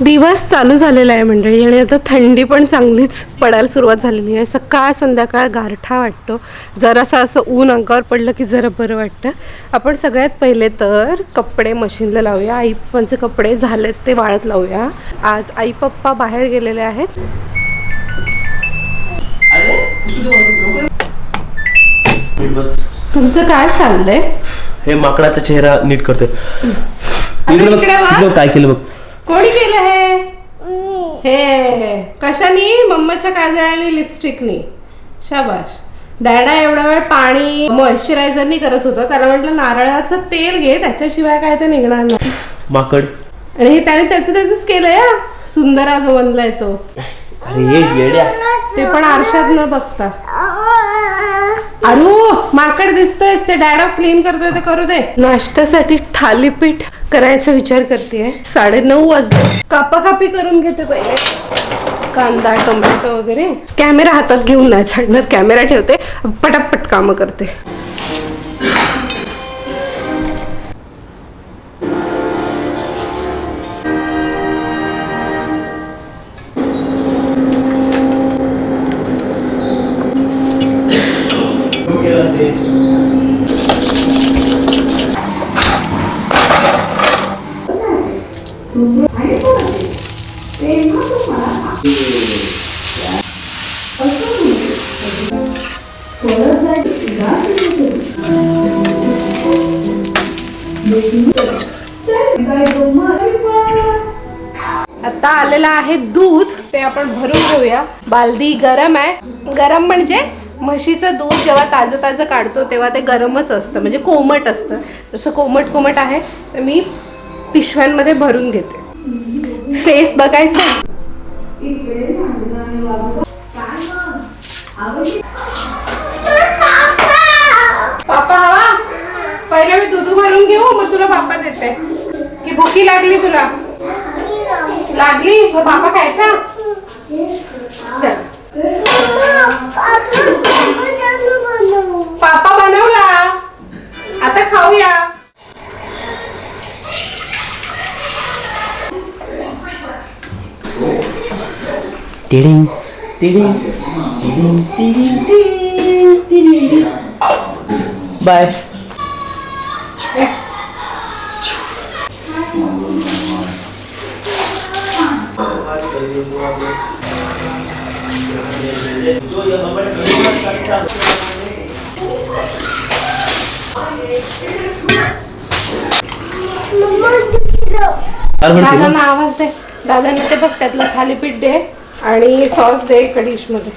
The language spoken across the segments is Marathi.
दिवस चालू झालेला आहे मंडळी आणि आता थंडी पण चांगलीच पडायला सुरुवात झालेली आहे. सकाळ संध्याकाळ गारठा वाटतो. जरासं असं ऊन अंगावर पडलं की जरा बरं वाटतं. आपण सगळ्यात पहिले तर कपडे मशीनला लावूया. आई पप्पांचे कपडे झालेत ते वाळत लावूया. आज आई पप्पा बाहेर गेलेले आहेत. तुमचं काय चाललंय? हे माकडाचा चेहरा नीट करतोय. काय केलं बघ. कोणी केलं हे? हे कशानी? मम्माच्या काजळाने लिपस्टिकनी शाबाश डॅडा एवढा वेळ पाणी मॉइश्चरायझरनी करत होता. त्याला म्हटलं नारळाचं तेल घे त्याच्याशिवाय काय ते निघणार नाही. माकड. आणि हे त्याने त्याचं त्याच केलंय. सुंदर जो बनलाय तो. अरे ये येड्या. ते पण आरशात न बघता. अरू माकड दिसतोय ते डॅडा क्लीन करतोय ते करू दे. नाश्त्यासाठी थालीपीठ करायचा विचार करते साडे नऊ वाजले. कापाकापी करून घेते पहिले. कांदा टोमॅटो वगैरे. कॅमेरा हातात घेऊन नाही चढणार कॅमेरा ठेवते. पटापट कामं करते. बालदी गरम आहे. गरम म्हणजे म्हशीचं दूध जेव्हा ताजं ताजं काढतो तेव्हा ते गरमच असतं. म्हणजे कोमट असतं. जसं कोमट कोमट आहे तर मी पिशव्यांमध्ये भरून घेते. फेस बघायचं. पापा हवा. पहिले मी दूध भरून घेऊ मग तुला पापा देते. की भुकी लागली तुला? लागली? मग पापा खायचा? पापा बनवला आता खाऊया tiding tiding tiding tiding tiding दादांना आवाज दे. दादांना ते बघ त्यातलं थालीपीठ दे आणि सॉस दे एका डिशमध्ये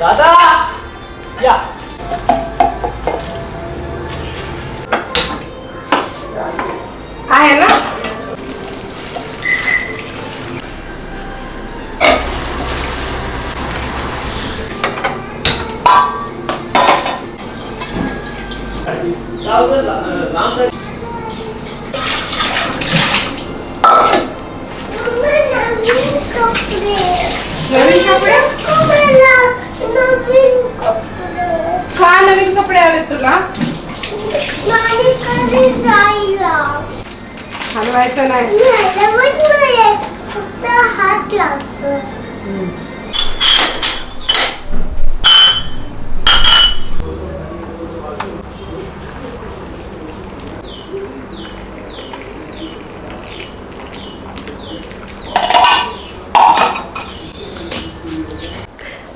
दादा! या. आहे ना नवीन कपडे का नवीन कपडे हवे तुला हलवायचं नाही हात लागतो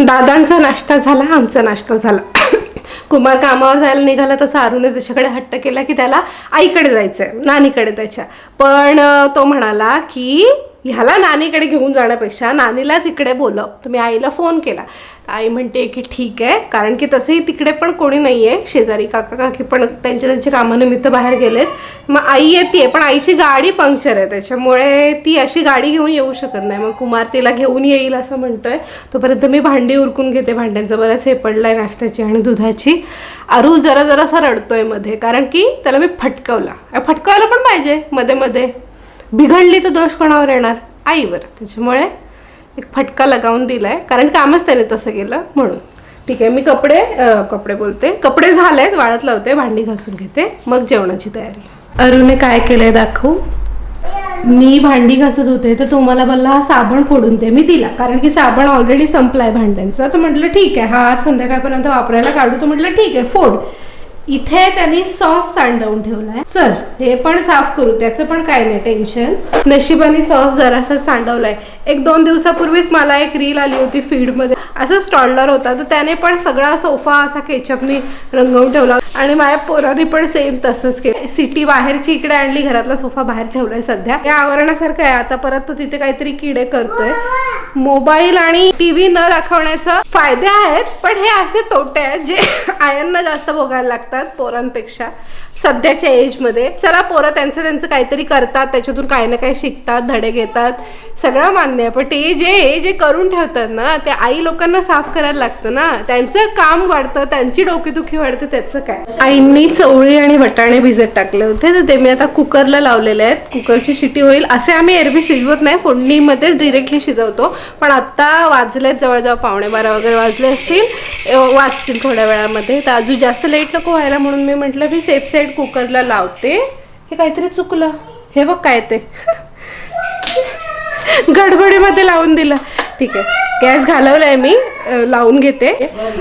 दादांचा नाश्ता झाला आमचा नाश्ता झाला. कुमार कामावर जायला निघाला तसा अरुणे त्याच्याकडे हट्ट केला की त्याला आईकडे जायचं आहे नानीकडे त्याच्या पण तो म्हणाला की ह्याला नानीकडे घेऊन जाण्यापेक्षा नानीलाच इकडे बोलव. तर मी आईला फोन केला. आई म्हणते की ठीक आहे कारण की तसंही तिकडे पण कोणी नाही आहे शेजारी काका काकी पण त्यांच्या त्यांच्या कामानिमित्त बाहेर गेलेत. मग आई येते पण आईची गाडी पंक्चर आहे त्याच्यामुळे ती अशी गाडी घेऊन येऊ शकत नाही. मग कुमार तिला घेऊन येईल असं म्हणतोय. तोपर्यंत मी भांडी उरकून घेते. भांड्यांचं बरंच हे आहे नाश्त्याची आणि दुधाची. अरू जरा जरासा रडतोयमध्ये कारण की त्याला मी फटकवला. फटकवायला फटकावला पण पाहिजे मध्ये मध्ये. बिघडली तर दोष कोणावर येणार? आईवर. त्याच्यामुळे एक फटका लगावून दिलाय. कारण कामच त्याने तसं केलं म्हणून. ठीक आहे मी कपडे कपडे बोलते. कपडे झालेत वाळत लावते भांडी घासून घेते. मग जेवणाची तयारी. अरुने काय केलंय दाखवू? मी भांडी घासत होते तर तो मला हा साबण फोडून दे. मी दिला कारण की साबण ऑलरेडी संपलाय भांड्यांचा. तर म्हटलं ठीक आहे हा आज संध्याकाळपर्यंत वापरायला काढू. तर म्हटलं ठीक आहे फोड. इथे त्यांनी सॉस सांडवून ठेवलाय. चल हे पण साफ करू त्याचं पण काय नाही टेन्शन. नशिबाने सॉस जरासा सांडवलाय. एक दोन दिवसापूर्वीच मला एक रील आली होती फीडमध्ये. असं स्टॉलर होता तर त्याने पण सगळा सोफा असा केचपनी रंगवून ठेवला. आणि माझ्या पोरांनी पण सेम तसंच केलं. सिटी बाहेरची इकडे आणली घरातला सोफा बाहेर ठेवलाय सध्या. या आवरणासारखं आहे आता परत तो तिथे काहीतरी किडे करतोय. मोबाईल आणि टीव्ही न दाखवण्याचा फायदे आहेत पण हे असे तोटे आहेत जे आयांना जास्त भोगायला लागतात. पोरांपेक्षा. सध्याच्या एजमध्ये चला पोरं त्यांचं त्यांचं काहीतरी करतात त्याच्यातून काही ना काही शिकतात धडे घेतात. सगळं मान्य आहे. पण ते जे जे करून ठेवतात ना ते आई लोकांना साफ करायला लागतं ना. त्यांचं काम वाढतं त्यांची डोकेदुखी वाढते त्याचं काय? आईंनी चवळी आणि वटाणे भिजत टाकले होते तर ते मी आता कुकरला लावलेले आहेत. कुकरची शिटी होईल असे आम्ही एरवी शिजवत नाही. फोडणीमध्येच डिरेक्टली शिजवतो. पण आत्ता वाजलेत जवळजवळ पावणे बारा वगैरे वाजले असतील. वाजतील थोड्या वेळामध्ये. तर अजून जास्त लेट नको व्हायला म्हणून मी म्हटलं मी सेफ साईड कुकरला लावते. हे काहीतरी चुकलं. हे बघ काय ते. गडबडीमध्ये लावून दिलं. ठीक आहे. गॅस घालवलाय मी. लावून घेते.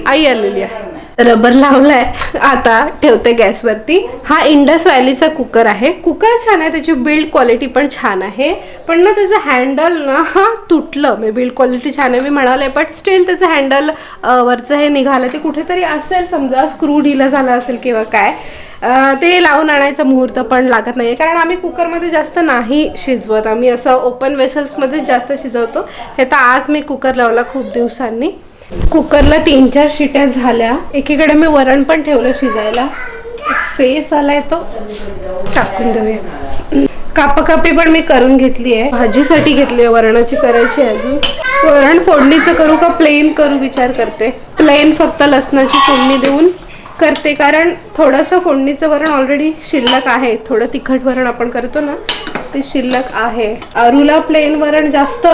आई आलेली आहे. रबर लावलाय. आता ठेवते गॅसवरती. हा इंडस व्हॅलीचा कुकर आहे. कुकर छान आहे. त्याची बिल्ड क्वालिटी पण छान आहे. पण ना त्याचं हँडल ना हा तुटलं. मी बिल्ड क्वालिटी छान आहे. मी म्हणाले बट स्टील त्याचं हँडल वरचं हे निघालं. ते कुठेतरी असेल समजा स्क्रू ढिला झाला असेल किंवा काय. ते लावून आणायचा मुहूर्त पण लागत नाही कारण आम्ही कुकरमध्ये जास्त नाही शिजवत. आम्ही असं ओपन वेसल्समध्ये जास्त शिजवतो. हे तर आज मी कुकर लावला खूप दिवसांनी. कुकरला तीन चार शिट्या झाल्या. एकीकडे मी वरण पण ठेवलं शिजायला. फेस आलाय तो. टाकून देऊया. कापाकापी पण मी करून घेतली आहे. भाजीसाठी घेतली आहे. वरणाची करायची अजून. वरण फोडणीचं करू का? प्लेन करू विचार करते. प्लेन फक्त लसणाची फोडणी देऊन. करते कारण थोडंसं फोडणीचं वरण ऑलरेडी शिल्लक आहे. थोडं तिखट वरण आपण करतो ना ते शिल्लक आहे. अरूला प्लेन वरण जास्त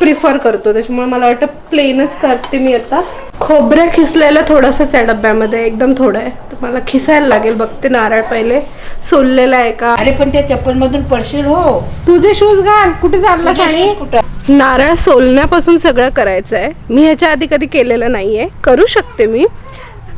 प्रिफर करतो त्याच्यामुळे मला वाटतं प्लेनच करते मी आता. खोबरं खिसलेलं थोडंसं त्या डब्यामध्ये एकदम थोडं आहे. तर मला खिसायला लागेल बघते नारळ पहिले. सोललेला आहे का? अरे पण त्या चप्पल मधून पडशील हो. तुझे शूज घाल. कुठे चाललास आणि नारळ सोलण्यापासून सगळं करायचं आहे मी ह्याच्या आधी कधी केलेलं नाही आहे करू शकते मी.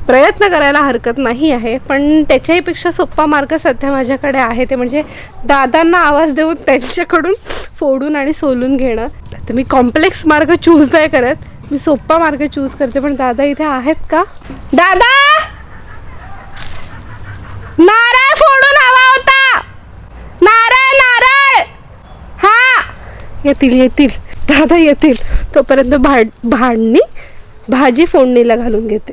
प्रयत्न करायला हरकत नाही आहे पण त्याच्याहीपेक्षा सोपा मार्ग सध्या माझ्याकडे आहे ते म्हणजे दादांना आवाज देऊन त्यांच्याकडून फोडून आणि सोलून घेणं. तर मी कॉम्प्लेक्स मार्ग चूज नाही करत मी सोपा मार्ग चूज करते पण दादा इथे आहेत का? दादा! नारळ फोडून हवा होता! नारळ नारळ! हा! येतील येतील. दादा येतील. तोपर्यंत भाड भांडणी भाजी फोडणीला घालून घेते.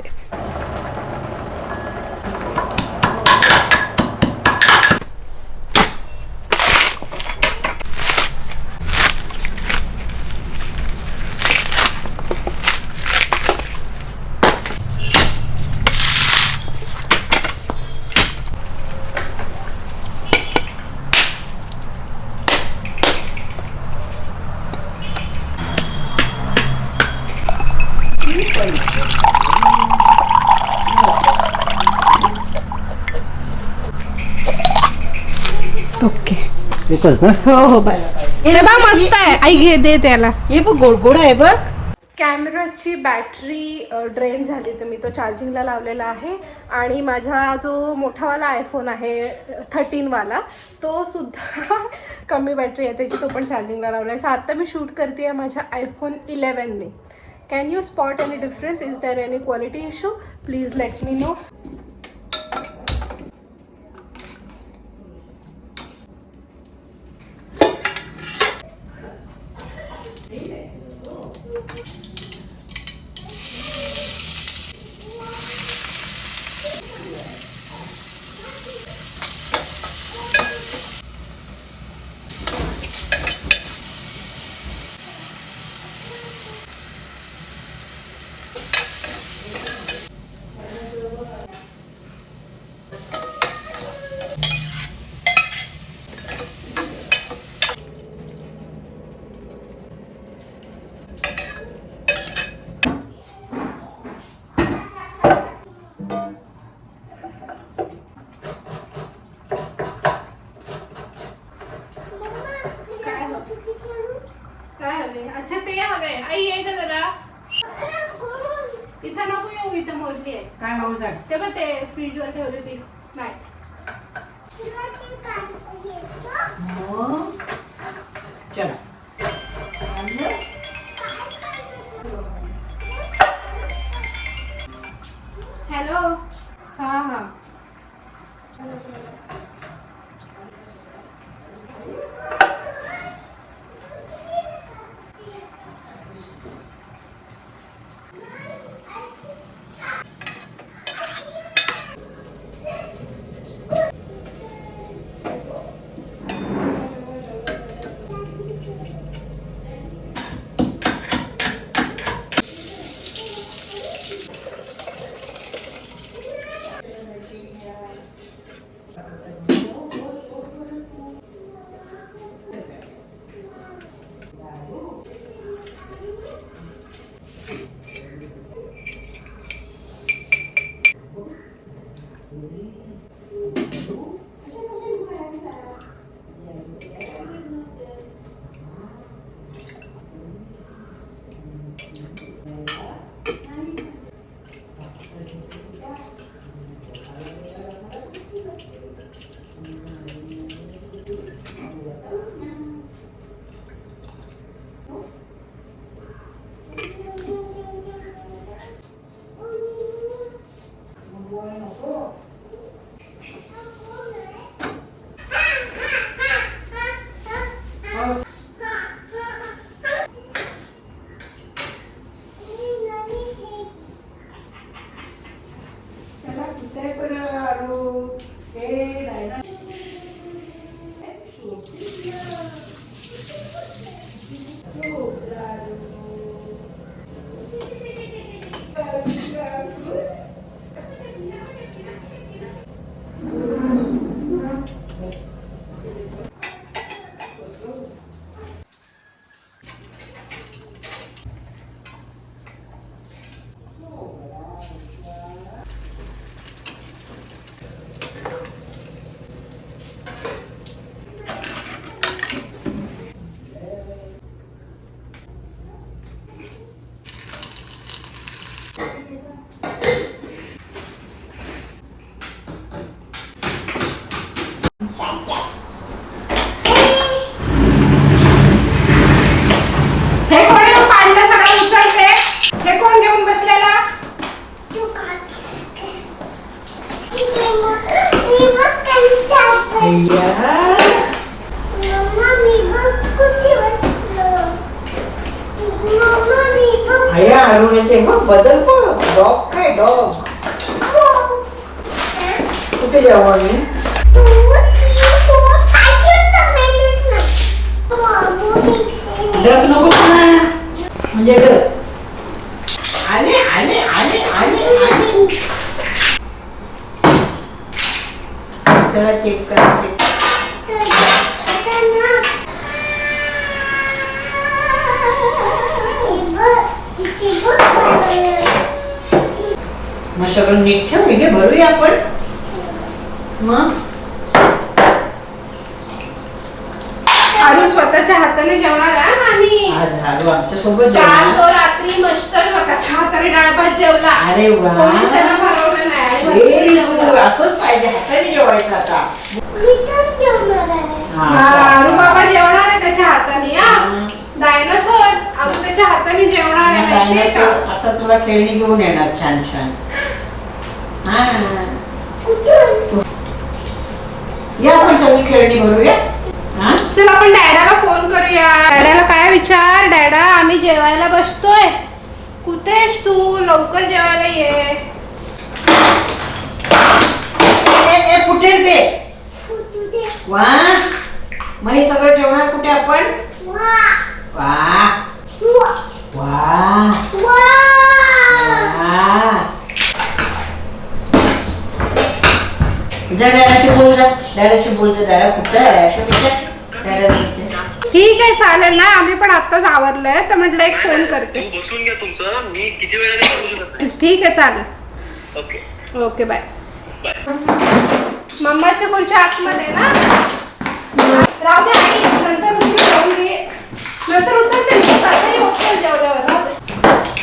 हो हो बस. हे बघ मस्त आहे. आई घे दे त्याला. हे बघ गोड गोड आहे बघ. कॅमेराची बॅटरी ड्रेन झाली तर मी तो चार्जिंगला लावलेला आहे. आणि माझा जो मोठावाला आयफोन आहे थर्टीनवाला तो सुद्धा कमी बॅटरी आहे. त्याची तो पण चार्जिंगला लावला आहे. सो आत्ता मी शूट करते आहे माझ्या iPhone इलेवनने can you spot any difference is there any quality issue please let me know चला आलूचे मग बदल बघ डॉग काय डॉग? कुठे जाऊ आम्ही? डग नको म्हणजे डग आले आले आले आले आले. चला चेक करा चेक मग सगळं नीट ठेव हे भरूया आपण. मग? आरू स्वतःच्या हाताने जेवणार आहे आणि आज झालो आमच्यासोबत काल जेवणार तो रात्री मस्त स्वतःच्या हाताने डाळ भात जेवला. अरे वा. कोणीच त्याला भरवलं नाही आणि Very भरपूर good. जेवला. असंच पाहिजे हाताने जेवायचं आता. हा, हा, आरू बाबा जेवणार आहे त्याच्या हाताने हा. हा. डायनासोर आरू त्याच्या हाताने जेवणार आहे माहितीये डायनासोर का आता तुला खेळणी घेऊन येणार छान छान. हा या आपण सगळी खेळणी भरूया. हा? चल आपण डॅडाला फोन करूया. डॅडाला काय विचार? डॅडा आम्ही जेवायला बसतोय. कुठेस तू? लवकर जेवायला ये. ए, ए, फुटेल ते? वा. मग हे सगळं ठेवणार कुठे आपण? वा. वा. वा. बोल बोल ठीक आहे चालेल ना. आम्ही पण आत्ताच आवरलोय तर म्हटलं एक फोन करते. तुमचं. ठीक आहे चालेल. ओके. Okay bye. मम्माच्या खुर्च्या आतमध्ये ना? राहू दे आई. नंतर नंतर उचलते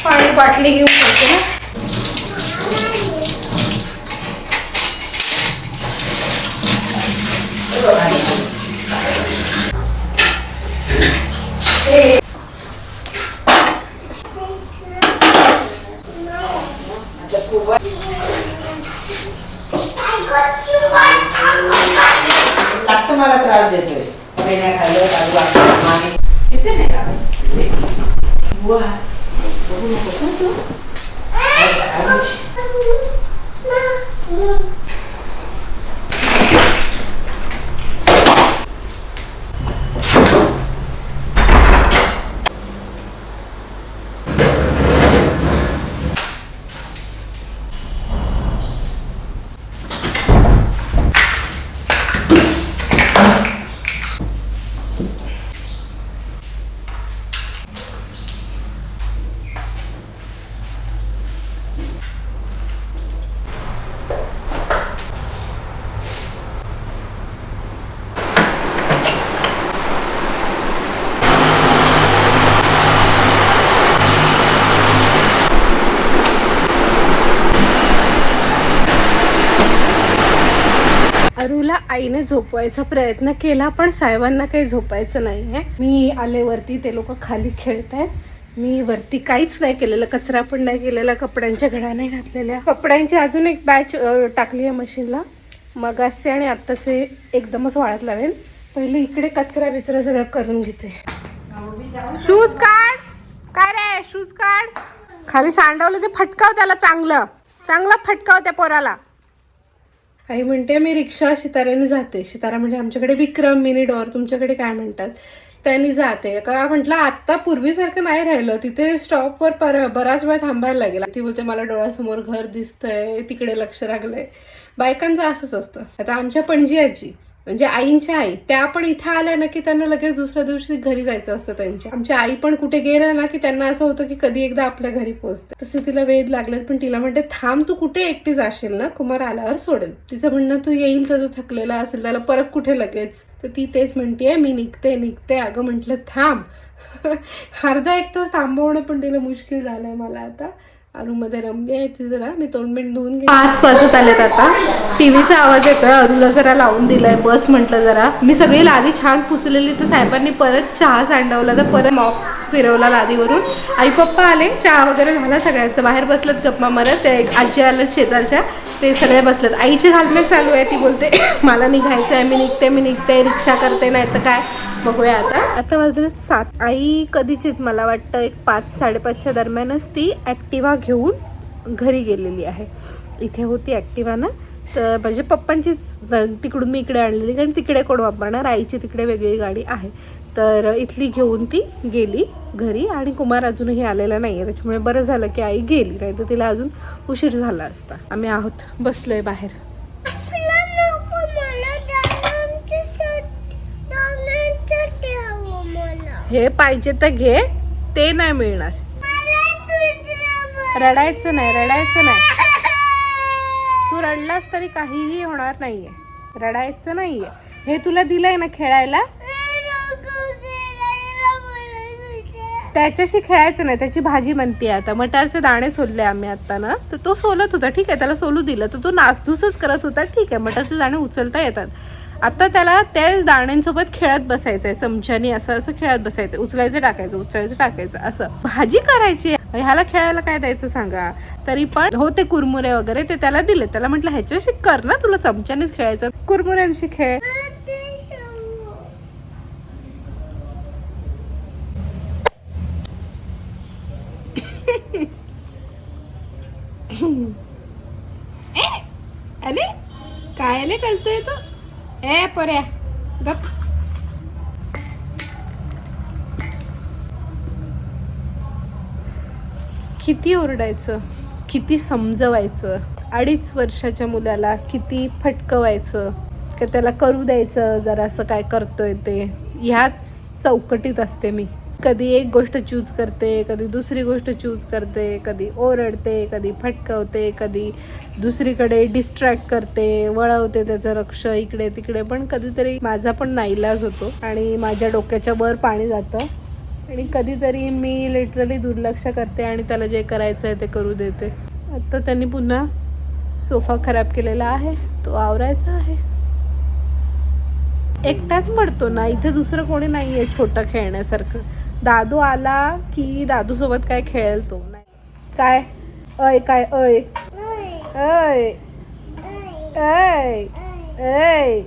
पाणी बाटली घेऊन ना. मला त्रास देतोय. खाल्लं किती नाही का बुवा, बघू नकोस हं तू अरुला आईने झोपवायचा प्रयत्न केला पण साहेबांना काही झोपायचं नाही आहे मी आले वरती ते लोक खाली खेळत आहेत मी वरती काहीच नाही केलेलं कचरा पण नाही केलेला कपड्यांच्या घड्या नाही घातलेल्या. कपड्यांची अजून एक बॅच टाकली आहे मशीनला. मगाचे आणि आत्ताचे एकदमच वाळत लावेन. पहिले इकडे कचरा बिचरा सगळं करून घेते. शूज काढ! काय रे शूज काढ! खाली सांडवलं जे फटकाव त्याला चांगलं. चांगलं फटकाव त्या पोराला. आई म्हणते मी रिक्षा शिताऱ्याने जाते. सितारा म्हणजे आमच्याकडे विक्रम मिनी डॉर तुमच्याकडे काय म्हणतात? त्यांनी जाते. का म्हटलं आत्ता पूर्वीसारखं नाही राहिलं. तिथे स्टॉपवर पर बराच वेळ थांबायला लागेल. ती बोलते मला डोळ्यासमोर घर दिसतंय. तिकडे लक्ष लागलंय. बायकांचं असंच असतं. आता आमच्या पणजी आजी म्हणजे आईंच्या आई. त्या पण इथं आल्या ना की त्यांना लगेच दुसऱ्या दिवशी घरी जायचं असतं त्यांच्या. आमच्या आई पण कुठे गेल्या ना की त्यांना असं होतं की कधी एकदा आपल्या घरी पोहोचते. तसे तिला वेध लागले पण तिला म्हणते थांब तू कुठे एकटी जाशील ना? कुमार आल्यावर सोडेल. तिचं म्हणणं तू येईल तर तू थकलेला असेल त्याला परत कुठे लगेच? तर ती तेच म्हणतेय मी निघते निघते. अगं म्हटलं थांब. अर्धा एक तास थांबवणं पण तिला मुश्किल झालंय मला आता. अरुमध्ये रमली आहे ती जरा मी तोंड बिंड धुवून घे पाच वाजत आलेत आता. टीव्हीचा आवाज येतोय अरुला जरा लावून दिलाय बस म्हटलं जरा. मी सगळी लादी छान पुसलेली तर साहेबांनी परत चहा सांडवला तर परत मॉप फिरवला लादीवरून. आई पप्पा आले चहा वगैरे झाला सगळ्यांचं. बाहेर बसलत गप्पा मारत ते एक आजी आलं शेजारच्या ते सगळे बसलेत. आईची घालमेल चालू आहे ती बोलते मला निघायचं आहे मी निघते मी निघते रिक्षा करते नाही तर काय? बघूया आता. आता वाजले सात. आई कधीचीच मला वाटतं एक पाच साडेपाचच्या दरम्यानच ती ॲक्टिवा घेऊन घरी गेलेली आहे. इथे होती ॲक्टिवा ना? तर म्हणजे पप्पांचीच तिकडून मी इकडे आणलेली कारण तिकडे कोण वापरणार? आईची तिकडे वेगळी गाडी आहे. तर इथली घेऊन ती गेली घरी आणि कुमार अजूनही आलेला नाही आहे त्याच्यामुळे बरं झालं की आई गेली नाही तर तिला अजून उशीर झाला असता. आम्ही आहोत. बसलोय बाहेर. हे पाहिजे तर घे ते नाही मिळणार. रडायचं नाही रडायचं नाही. तू रडलास तरी काहीही होणार नाहीये. रडायचं नाहीये. हे तुला दिलंय ना खेळायला? त्याच्याशी खेळायचं नाही त्याची भाजी म्हणते आता. मटारचे दाणे सोलले आम्ही आता ना. तर तो सोलत होता ठीक आहे. त्याला सोलू दिलं. तर तो नासधूसच करत होता ठीक आहे. मटारचे दाणे उचलता येतात. आता त्याला त्या दाण्यांसोबत खेळत बसायचंय चमच्यानी असं असं खेळत बसायचं उचलायचं टाकायचं उचलायचं टाकायचं असं. भाजी करायची ह्याला खेळायला काय द्यायचं सांगा? तरी पण होते कुरमुरे वगैरे ते त्याला दिले. त्याला म्हटलं ह्याच्याशी कर ना तुला चमच्यानेच खेळायचं. कुरमुऱ्यांशी खेळ. अरे काय आले करतोय तो? पोऱ्या गप किती ओरडायचं किती समजवायचं अडीच वर्षाच्या मुलाला किती फटकवायचं का त्याला करू द्यायचं जरा असं काय करतोय ते. ह्याच चौकटीत असते मी. कधी एक गोष्ट चूज करते कधी दुसरी गोष्ट चूज करते कधी ओरडते कधी फटकवते कधी दुसरीकडे डिस्ट्रॅक्ट करते वळवते त्याचं रक्ष इकडे तिकडे. पण कधीतरी माझा पण नाईलाज होतो आणि माझ्या डोक्याच्या वर पाणी जातं. आणि कधीतरी मी लिटरली दुर्लक्ष करते आणि त्याला जे करायचं आहे ते करू देते. आत्ता त्यांनी पुन्हा सोफा खराब केलेला आहे तो आवरायचा आहे. एकटाच पडतो ना इथे दुसरं कोणी नाही आहे छोटं खेळण्यासारखं. दादू आला की दादू सोबत काय खेळेल तो? नाही काय? अय काय? अय अय अय अय